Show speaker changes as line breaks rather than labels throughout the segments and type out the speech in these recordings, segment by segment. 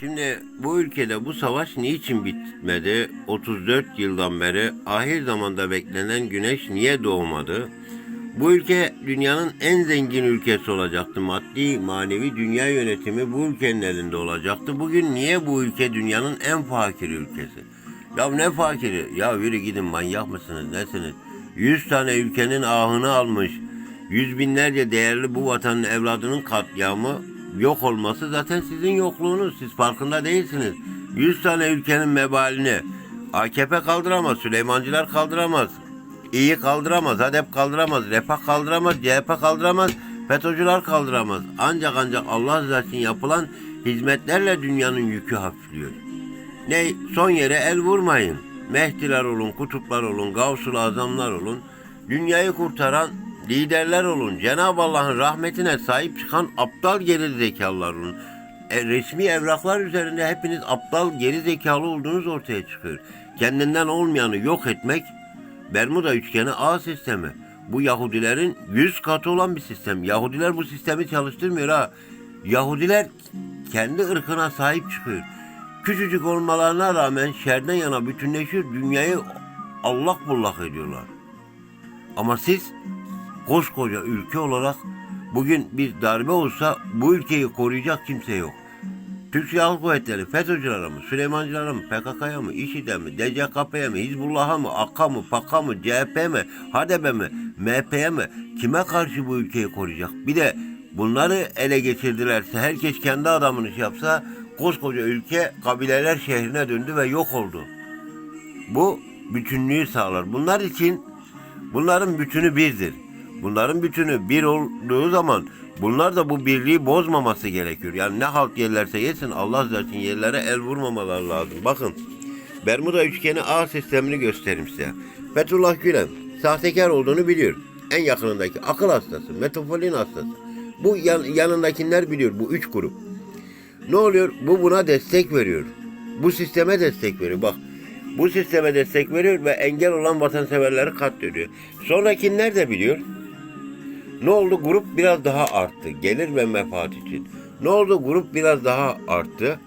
Şimdi bu ülkede bu savaş niçin bitmedi? 34 yıldan beri ahir zamanda beklenen güneş niye doğmadı? Bu ülke dünyanın en zengin ülkesi olacaktı. Maddi, manevi dünya yönetimi bu ülkenin elinde olacaktı. Bugün niye bu ülke dünyanın en fakir ülkesi? Ya ne fakiri? Ya yürü gidin manyak mısınız nesiniz? 100 tane ülkenin ahını almış. Yüz binlerce değerli bu vatanın evladının katliamı yok olması zaten sizin yokluğunuz. Siz farkında değilsiniz. 100 tane ülkenin mebalini AKP kaldıramaz, Süleymancılar kaldıramaz. İyi kaldıramaz, HADEP kaldıramaz, Refah kaldıramaz, CHP kaldıramaz, FETÖ'cüler kaldıramaz. Ancak ancak Allah rızası için yapılan hizmetlerle dünyanın yükü hafifliyor. Ne son yere el vurmayın. Mehdiler olun, kutuplar olun, gavsul azamlar olun. Dünyayı kurtaran liderler olun. Cenab-ı Allah'ın rahmetine sahip çıkan aptal geri zekalılar olun. E, resmi evraklar üzerinde hepiniz aptal geri zekalı olduğunuz ortaya çıkıyor. Kendinden olmayanı yok etmek Bermuda üçgeni A sistemi. Bu Yahudilerin yüz katı olan bir sistem. Yahudiler bu sistemi çalıştırmıyor ha. Yahudiler kendi ırkına sahip çıkıyor. Küçücük olmalarına rağmen şerden yana bütünleşiyor. Dünyayı allak bullak ediyorlar. Ama siz koskoca ülke olarak bugün bir darbe olsa bu ülkeyi koruyacak kimse yok. Türk Silahlı Kuvvetleri FETÖ'cülere mi, Süleymancılara mı, PKK'ya mı, İŞİD'e mi, DCKP'ye mi, Hizbullah'a mı, AK'a mı, PAK'a mı, CHP mi, HADEP'e mi, MHP'ye mi? Kime karşı bu ülkeyi koruyacak? Bir de bunları ele geçirdilerse, herkes kendi adamını şey yapsa, koskoca ülke kabileler şehrine döndü ve yok oldu. Bu bütünlüğü sağlar. Bunlar için bunların bütünü birdir. Bunların bütünü bir olduğu zaman bunlar da bu birliği bozmaması gerekiyor. Yani ne halt yerlerse yesin Allah zaten yerlere el vurmamaları lazım. Bakın Bermuda üçgeni A sistemini göstereyim size. Fethullah Gülen sahtekar olduğunu biliyor. En yakınındaki akıl hastası, metafolin hastası. Bu yan, yanındakiler biliyor bu üç grup. Ne oluyor? Bu buna destek veriyor. Bu sisteme destek veriyor. Bak bu sisteme destek veriyor ve engel olan vatanseverleri katlediyor. Sonrakiler de biliyor. Ne oldu? Grup biraz daha arttı. Gelir ve menfaat için. Ne oldu? Grup biraz daha arttı.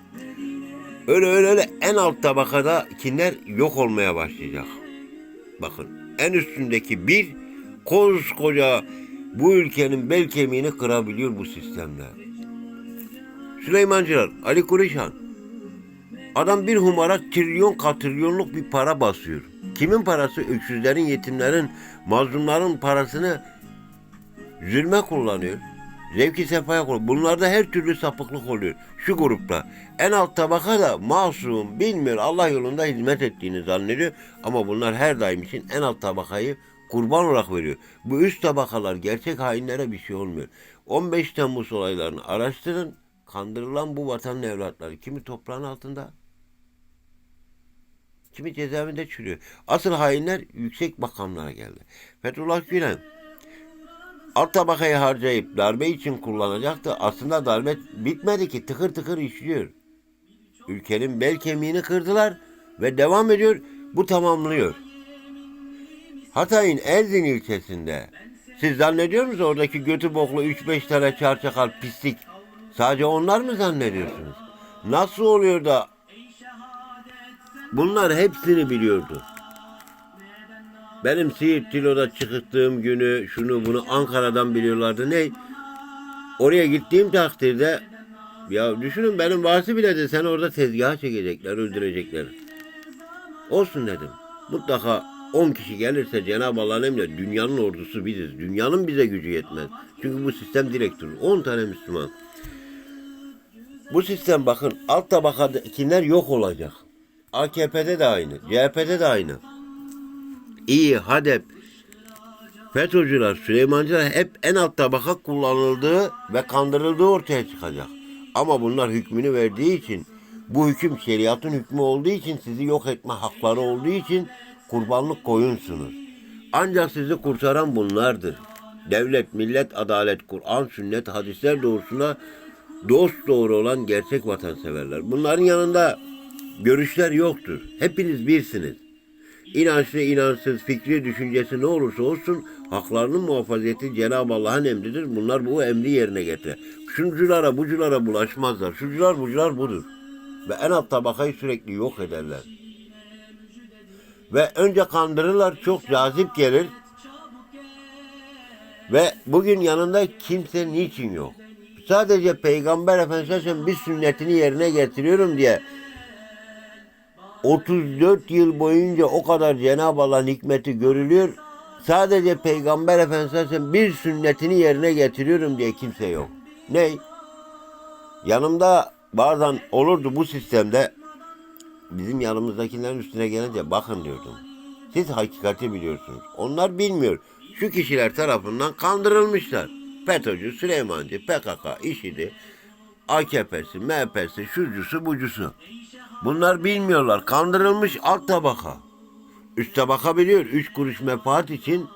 Öyle öyle öyle en alt tabakada kinler yok olmaya başlayacak. Bakın en üstündeki bir koskoca bu ülkenin bel kemiğini kırabiliyor bu sistemler. Süleymancılar, Ali Kurişan. Adam bir humara trilyon katrilyonluk bir para basıyor. Kimin parası? Öksüzlerin, yetimlerin, mazlumların parasını zulme kullanıyor. Zevki sefaya kullanıyor. Bunlarda her türlü sapıklık oluyor. Şu grupta. En alt tabaka da masum, bilmiyor, Allah yolunda hizmet ettiğini zannediyor. Ama bunlar her daim için en alt tabakayı kurban olarak veriyor. Bu üst tabakalar gerçek hainlere bir şey olmuyor. 15 Temmuz olaylarını araştırın. Kandırılan bu vatanın evlatları. Kimi toprağın altında, kimi cezaevinde çürüyor. Asıl hainler yüksek makamlara geldi. Fethullah Gülen alt tabakayı harcayıp darbe için kullanacaktı. Aslında darbe bitmedi ki tıkır tıkır işliyor. Ülkenin bel kemiğini kırdılar ve devam ediyor. Bu tamamlıyor. Hatay'ın Erzin ilçesinde siz zannediyor musunuz oradaki götü boklu 3-5 tane çarçakal pislik sadece onlar mı zannediyorsunuz? Nasıl oluyor da bunlar hepsini biliyordu. Benim Siirt Tilo'da çıktığım günü şunu bunu Ankara'dan biliyorlardı. Ne? Oraya gittiğim takdirde ya düşünün benim vasi bile de sen orada tezgaha çekecekler, öldürecekler. Olsun dedim. Mutlaka 10 kişi gelirse Cenab-ı Allah'ın emriyle dünyanın ordusu biziz. Dünyanın bize gücü yetmez. Çünkü bu sistem direkt durur. 10 tane Müslüman. Bu sistem bakın alt tabakadakiler yok olacak. AKP'de de aynı, CHP'de de aynı. İyi, HADEP, FETÖ'cüler, Süleymancılar hep en alt tabaka kullanıldığı ve kandırıldığı ortaya çıkacak. Ama bunlar hükmünü verdiği için, bu hüküm şeriatın hükmü olduğu için, sizi yok etme hakları olduğu için kurbanlık koyunsunuz. Ancak sizi kurtaran bunlardır. Devlet, millet, adalet, Kur'an, sünnet, hadisler doğrusuna dost doğru olan gerçek vatanseverler. Bunların yanında görüşler yoktur. Hepiniz birsiniz. İnançlı, inançsız, fikri, düşüncesi ne olursa olsun haklarının muhafazeti Cenab-ı Allah'ın emridir. Bunlar bu emri yerine getirir. Şunculara, buculara bulaşmazlar. Şucular, bucular budur. Ve en alt tabakayı sürekli yok ederler. Ve önce kandırırlar çok cazip gelir. Ve bugün yanında kimse niçin yok? Sadece Peygamber Efendimiz'in bir sünnetini yerine getiriyorum diye 34 yıl boyunca o kadar Cenab-ı Allah'ın hikmeti görülüyor. Sadece Peygamber Efendimiz'in bir sünnetini yerine getiriyorum diye kimse yok. Ney? Yanımda bazen olurdu bu sistemde bizim yanımızdakilerin üstüne gelince bakın diyordum. Siz hakikati biliyorsunuz. Onlar bilmiyor. Şu kişiler tarafından kandırılmışlar. FETÖ'cü, Süleymancı, PKK, IŞİD'i, AKP'si, MHP'si, şucusu, bucusu. Bunlar bilmiyorlar. Kandırılmış alt tabaka. Üst tabaka biliyor. Üç kuruş menfaat için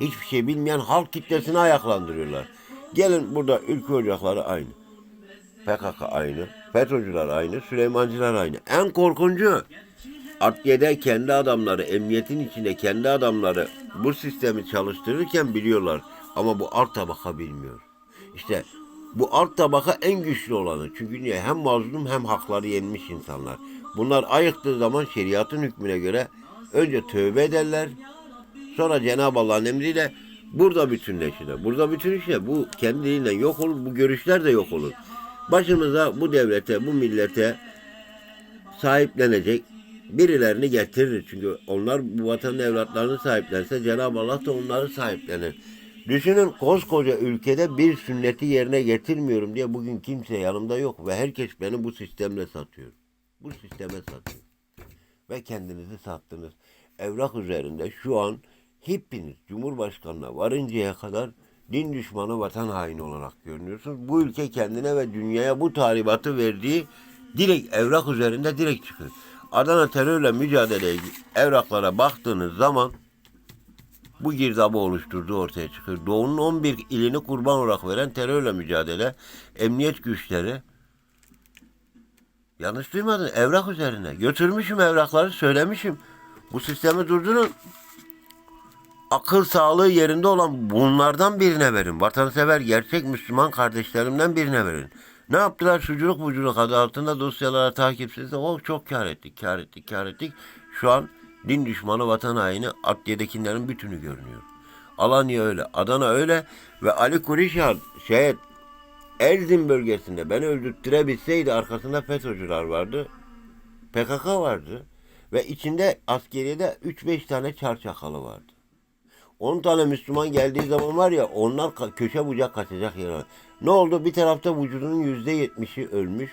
hiçbir şey bilmeyen halk kitlesini ayaklandırıyorlar. Gelin burada ülke ocakları aynı. PKK aynı. FETÖ'cüler aynı. Süleymancılar aynı. En korkuncu Adliye'de kendi adamları, emniyetin içinde kendi adamları bu sistemi çalıştırırken biliyorlar. Ama bu alt tabaka bilmiyor. İşte bu alt tabaka en güçlü olanı. Çünkü niye? Hem mazlum hem hakları yenmiş insanlar. Bunlar ayıktığı zaman şeriatın hükmüne göre önce tövbe ederler. Sonra Cenab-ı Allah'ın emriyle burada bütünleşirler. Burada bütünleşirler. Bu kendiliğinden yok olur. Bu görüşler de yok olur. Başımıza bu devlete, bu millete sahiplenecek birilerini getirir. Çünkü onlar bu vatanın evlatlarını sahiplense Cenab-ı Allah da onları sahiplenir. Düşünün koskoca ülkede bir sünneti yerine getirmiyorum diye bugün kimse yanımda yok ve herkes beni bu sistemle satıyor. Bu sisteme satıyor. Ve kendinizi sattınız. Evrak üzerinde şu an hepiniz Cumhurbaşkanına varıncaya kadar din düşmanı vatan haini olarak görünüyorsunuz. Bu ülke kendine ve dünyaya bu talimatı verdiği direkt evrak üzerinde direkt çıkıyor. Adana terörle mücadele evraklara baktığınız zaman bu girdabı oluşturduğu ortaya çıkıyor. Doğu'nun 11 ilini kurban olarak veren terörle mücadele, emniyet güçleri, yanlış duymadın, evrak üzerine. Götürmüşüm evrakları, söylemişim. Bu sistemi durdurun. Akıl sağlığı yerinde olan bunlardan birine verin. Vatansever, gerçek Müslüman kardeşlerimden birine verin. Ne yaptılar? Suculuk buculuk adı altında dosyalara takipsiz. O çok kar ettik, kar ettik, kar ettik. Şu an din düşmanı vatan haini adliyedekilerin bütünü görünüyor. Alanya öyle, Adana öyle ve Ali Kurişan şey Erzin bölgesinde beni öldürttürebilseydi arkasında FETÖ'cüler vardı. PKK vardı ve içinde askeriyede 3-5 tane çarçakalı vardı. 10 tane Müslüman geldiği zaman var ya onlar köşe bucak kaçacak yer. Ne oldu? Bir tarafta vücudunun yüzde yetmişi ölmüş.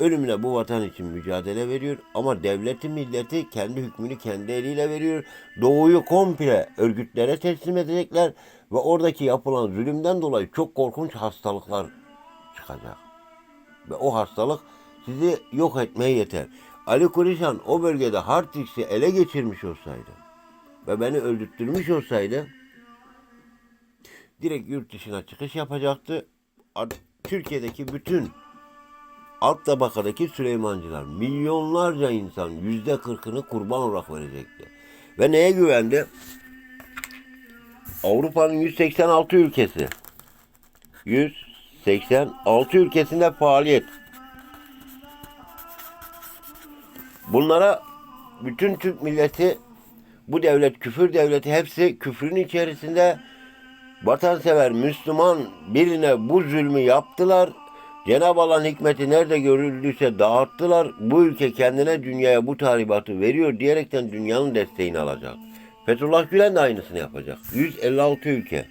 Ölümle bu vatan için mücadele veriyor. Ama devleti milleti kendi hükmünü kendi eliyle veriyor. Doğuyu komple örgütlere teslim edecekler. Ve oradaki yapılan zulümden dolayı çok korkunç hastalıklar çıkacak. Ve o hastalık sizi yok etmeye yeter. Ali Kurişan o bölgede Hartix'i ele geçirmiş olsaydı ve beni öldürtmüş olsaydı direkt yurt dışına çıkış yapacaktı. Türkiye'deki bütün alt tabakadaki Süleymancılar milyonlarca insan yüzde kırkını kurban olarak verecekti. Ve neye güvendi? Avrupa'nın 186 ülkesi. 186 ülkesinde faaliyet. Bunlara bütün Türk milleti bu devlet küfür devleti hepsi küfrün içerisinde vatansever Müslüman birine bu zulmü yaptılar. Cenab-ı Allah'ın hikmeti nerede görüldüyse dağıttılar. Bu ülke kendine dünyaya bu talimatı veriyor diyerekten dünyanın desteğini alacak. Fethullah Gülen de aynısını yapacak. 156 ülke.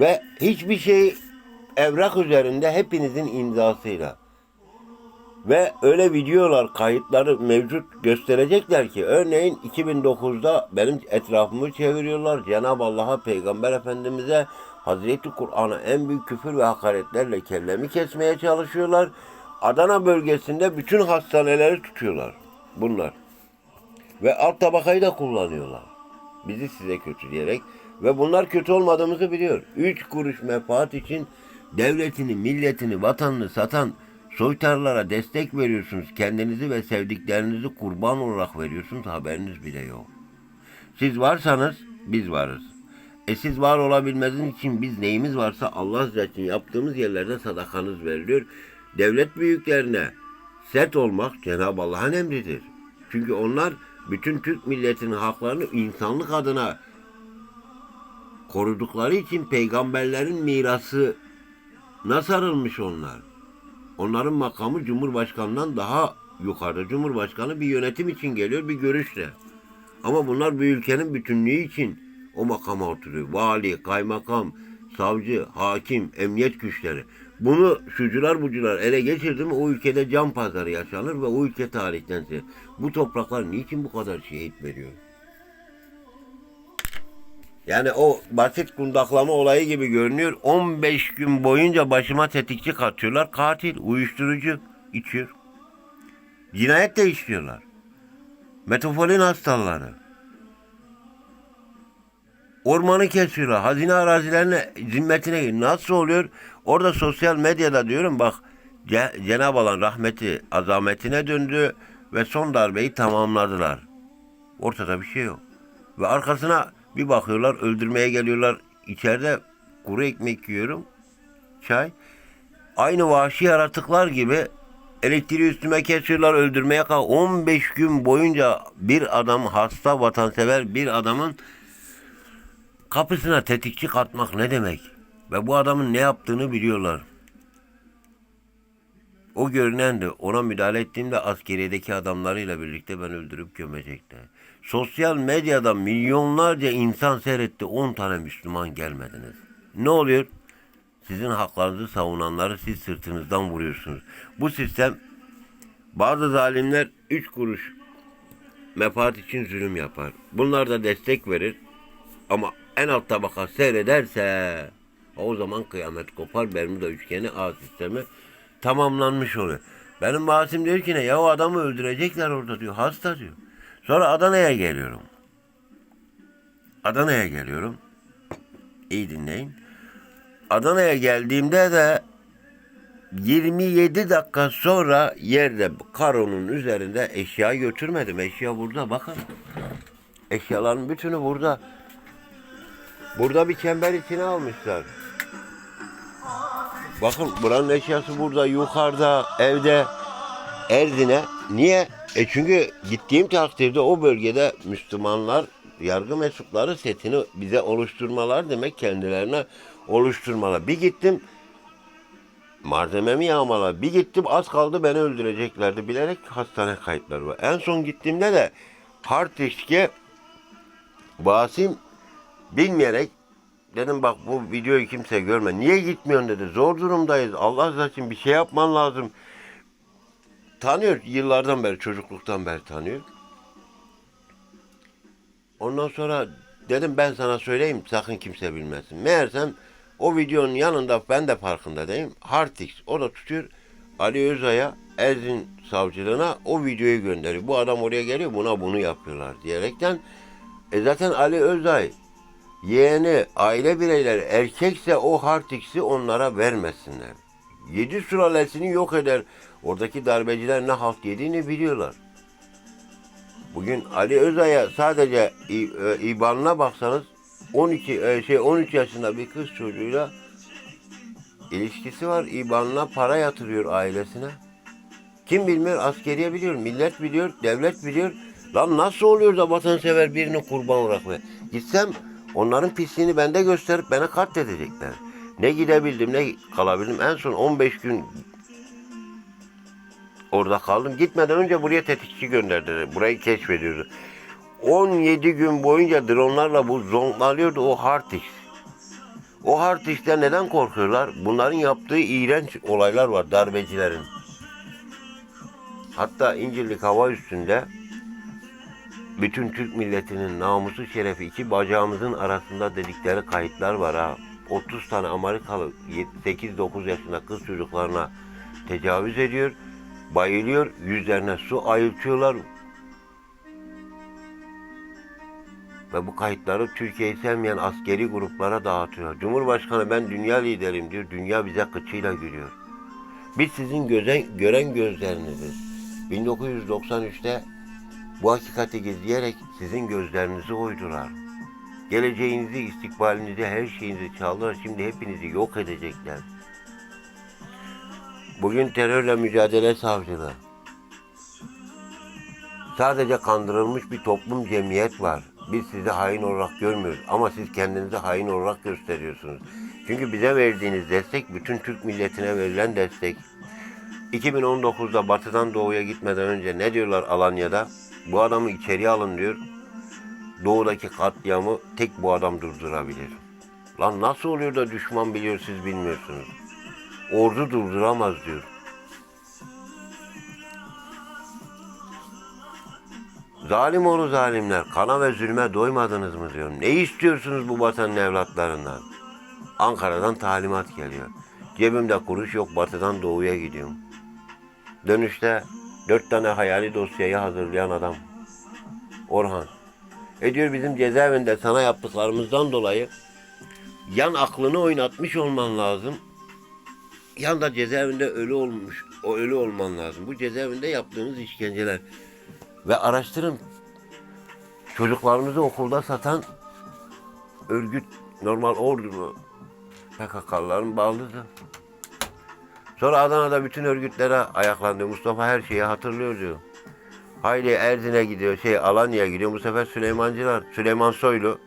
Ve hiçbir şey evrak üzerinde hepinizin imzasıyla. Ve öyle videolar, kayıtları mevcut gösterecekler ki örneğin 2009'da benim etrafımı çeviriyorlar. Cenab-ı Allah'a, Peygamber Efendimiz'e, Hazreti Kur'an'a en büyük küfür ve hakaretlerle kellemi kesmeye çalışıyorlar. Adana bölgesinde bütün hastaneleri tutuyorlar bunlar. Ve alt tabakayı da kullanıyorlar. Bizi size kötü diyerek. Ve bunlar kötü olmadığımızı biliyor. Üç kuruş menfaat için devletini, milletini, vatanını satan soytarlara destek veriyorsunuz. Kendinizi ve sevdiklerinizi kurban olarak veriyorsunuz. Haberiniz bile yok. Siz varsanız biz varız. E siz var olabilmeniz için biz neyimiz varsa Allah için yaptığımız yerlerde sadakanız veriliyor. Devlet büyüklerine sert olmak Cenab-ı Allah'ın emridir. Çünkü onlar bütün Türk milletinin haklarını insanlık adına korudukları için peygamberlerin mirası sarılmış onlar. Onların makamı Cumhurbaşkanından daha yukarıda. Cumhurbaşkanı bir yönetim için geliyor bir görüşle. Ama bunlar bu ülkenin bütünlüğü için o makama oturuyor. Vali, kaymakam, savcı, hakim, emniyet güçleri. Bunu şucular bucular ele geçirdi mi o ülkede can pazarı yaşanır ve o ülke tarihten. Bu topraklar niçin bu kadar şehit veriyor? Yani o basit kundaklama olayı gibi görünüyor. 15 gün boyunca başıma tetikçi katıyorlar. Katil, uyuşturucu içiyor. Cinayet de işliyorlar. Metafolin hastaları. Ormanı kesiyorlar. Hazine arazilerine zimmetine. Nasıl oluyor? Orada sosyal medyada diyorum bak Ce- Cenab-ı Allah'ın rahmeti azametine döndü ve son darbeyi tamamladılar. Ortada bir şey yok. Ve arkasına bir bakıyorlar öldürmeye geliyorlar. İçeride kuru ekmek yiyorum. Çay. Aynı vahşi yaratıklar gibi elektriği üstüme kesiyorlar öldürmeye kal. 15 gün boyunca bir adam hasta vatansever bir adamın kapısına tetikçi katmak ne demek? Ve bu adamın ne yaptığını biliyorlar. O görünen de ona müdahale ettiğimde askeriyedeki adamlarıyla birlikte ben öldürüp gömecekler. Sosyal medyada milyonlarca insan seyretti 10 tane Müslüman gelmediniz. Ne oluyor? Sizin haklarınızı savunanları siz sırtınızdan vuruyorsunuz. Bu sistem bazı zalimler 3 kuruş menfaat için zulüm yapar. Bunlar da destek verir. Ama en alt tabaka seyrederse o zaman kıyamet kopar. Bermuda üçgeni ağ sistemi tamamlanmış oluyor. Benim Basim diyor ki ne ya o adamı öldürecekler orada diyor. Hasta diyor. Sonra Adana'ya geliyorum. Adana'ya geliyorum. İyi dinleyin. Adana'ya geldiğimde de 27 dakika sonra yerde karonun üzerinde eşya götürmedim. Eşya burada bakın. Eşyaların bütünü burada. Burada bir çember içine almışlar. Bakın buranın eşyası burada yukarıda evde Erdin'e. Niye? E çünkü gittiğim takdirde o bölgede Müslümanlar yargı mensupları setini bize oluşturmalar demek kendilerine oluşturmalar. Bir gittim malzememi yağmalar. Bir gittim az kaldı beni öldüreceklerdi. Bilerek hastane kayıtları var. En son gittiğimde de hard disk'e Basim bilmeyerek dedim bak bu videoyu kimse görme. Niye gitmiyorsun dedi. Zor durumdayız. Allah rızası için bir şey yapman lazım. Tanıyor. Yıllardan beri, çocukluktan beri tanıyor. Ondan sonra dedim ben sana söyleyeyim sakın kimse bilmesin. Meğersem o videonun yanında ben de farkındayım. Hartix o da tutuyor Ali Özay'a Erzin savcılığına o videoyu gönderiyor. Bu adam oraya geliyor buna bunu yapıyorlar diyerekten. E zaten Ali Özay yeğeni, aile bireyleri erkekse o Hartix'i onlara vermesinler. Yedi sülalesini yok eder. Oradaki darbeciler ne halt yediğini biliyorlar. Bugün Ali Özay'a sadece e, İBAN'ına baksanız 12 e, şey 13 yaşında bir kız çocuğuyla ilişkisi var. İBAN'ına para yatırıyor ailesine. Kim bilmiyor? Askeriye biliyor, millet biliyor, devlet biliyor. Lan nasıl oluyor da vatansever birini kurban olarak ve gitsem onların pisliğini bende gösterip beni katledecekler. Ne gidebildim ne kalabildim. En son 15 gün orada kaldım. Gitmeden önce buraya tetikçi gönderdiler. Burayı keşfediyordu. 17 gün boyunca dronlarla bu zonklanıyordu o Hartix. O Hartix'ten neden korkuyorlar? Bunların yaptığı iğrenç olaylar var darbecilerin. Hatta İncirlik hava üstünde bütün Türk milletinin namusu şerefi iki bacağımızın arasında dedikleri kayıtlar var ha. 30 tane Amerikalı 8-9 yaşında kız çocuklarına tecavüz ediyor. Bayılıyor, yüzlerine su ayıltıyorlar. Ve bu kayıtları Türkiye'yi sevmeyen askeri gruplara dağıtıyor. Cumhurbaşkanı ben dünya liderim diyor. Dünya bize kıçıyla gülüyor. Biz sizin gözen, gören gözlerinizdir. 1993'te bu hakikati gizleyerek sizin gözlerinizi oydular. Geleceğinizi, istikbalinizi, her şeyinizi çaldılar. Şimdi hepinizi yok edecekler. Bugün terörle mücadele savcılığı. Sadece kandırılmış bir toplum cemiyet var. Biz sizi hain olarak görmüyoruz ama siz kendinizi hain olarak gösteriyorsunuz. Çünkü bize verdiğiniz destek bütün Türk milletine verilen destek. 2019'da batıdan doğuya gitmeden önce ne diyorlar Alanya'da? Bu adamı içeriye alın diyor. Doğudaki katliamı tek bu adam durdurabilir. Lan nasıl oluyor da düşman biliyor siz bilmiyorsunuz. Ordu durduramaz diyor. Zalim oğlu zalimler, kana ve zulme doymadınız mı diyorum. Ne istiyorsunuz bu vatanın evlatlarından? Ankara'dan talimat geliyor. Cebimde kuruş yok, batıdan doğuya gidiyorum. Dönüşte dört tane hayali dosyayı hazırlayan adam. Orhan. E diyor bizim cezaevinde sana yaptıklarımızdan dolayı yan aklını oynatmış olman lazım. Yan da cezaevinde ölü olmuş, o ölü olman lazım. Bu cezaevinde yaptığınız işkenceler. Ve araştırın. Çocuklarımızı okulda satan örgüt normal ordu PKK'ların bağlıdır. Sonra Adana'da bütün örgütlere ayaklandı. Mustafa her şeyi hatırlıyor diyor. Hayli Erzin'e gidiyor, şey Alanya'ya gidiyor. Bu sefer Süleymancılar, Süleyman Soylu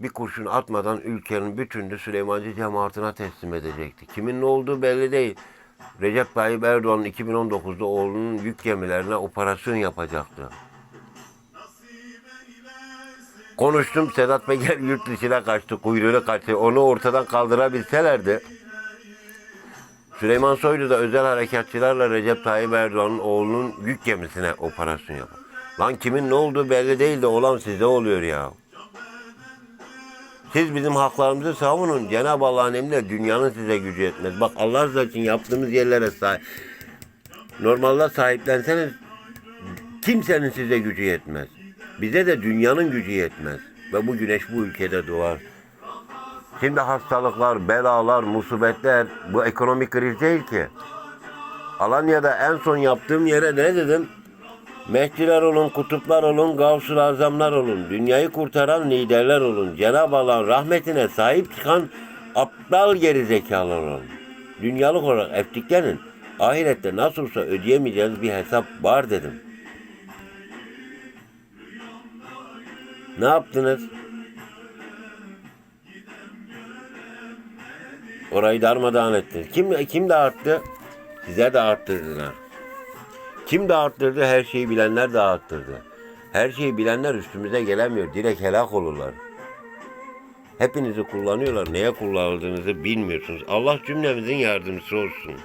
bir kurşun atmadan ülkenin bütününü Süleymancı cemaatine teslim edecekti. Kimin ne olduğu belli değil. Recep Tayyip Erdoğan 2019'da oğlunun yük gemilerine operasyon yapacaktı. Konuştum Sedat Peker yurt dışına kaçtı, kuyruğunu kaçtı. Onu ortadan kaldırabilselerdi Süleyman Soylu da özel harekatçılarla Recep Tayyip Erdoğan'ın oğlunun yük gemisine operasyon yapar. Lan kimin ne olduğu belli değil de olan sizde oluyor ya. Siz bizim haklarımızı savunun. Cenab-ı Allah'ın emriyle dünyanın size gücü yetmez. Bak Allah rızası için yaptığımız yerlere sahip. Normalde sahiplenseniz kimsenin size gücü yetmez. Bize de dünyanın gücü yetmez. Ve bu güneş bu ülkede doğar. Şimdi hastalıklar, belalar, musibetler bu ekonomik kriz değil ki. Alanya'da en son yaptığım yere ne dedim? Mehdiler olun, kutuplar olun, gavsul azamlar olun. Dünyayı kurtaran liderler olun. Cenab-ı Allah'ın rahmetine sahip çıkan aptal gerizekalılar olun. Dünyalık olarak eftiklerin ahirette nasıl olsa ödeyemeyeceğiniz bir hesap var dedim. Ne yaptınız? Orayı darmadağın ettiniz. Kim, kim dağıttı? Size de arttırdılar. Kim dağıttırdı? Her şeyi bilenler dağıttırdı. Her şeyi bilenler üstümüze gelemiyor. Direkt helak olurlar. Hepinizi kullanıyorlar. Neye kullanıldığınızı bilmiyorsunuz. Allah cümlemizin yardımcısı olsun.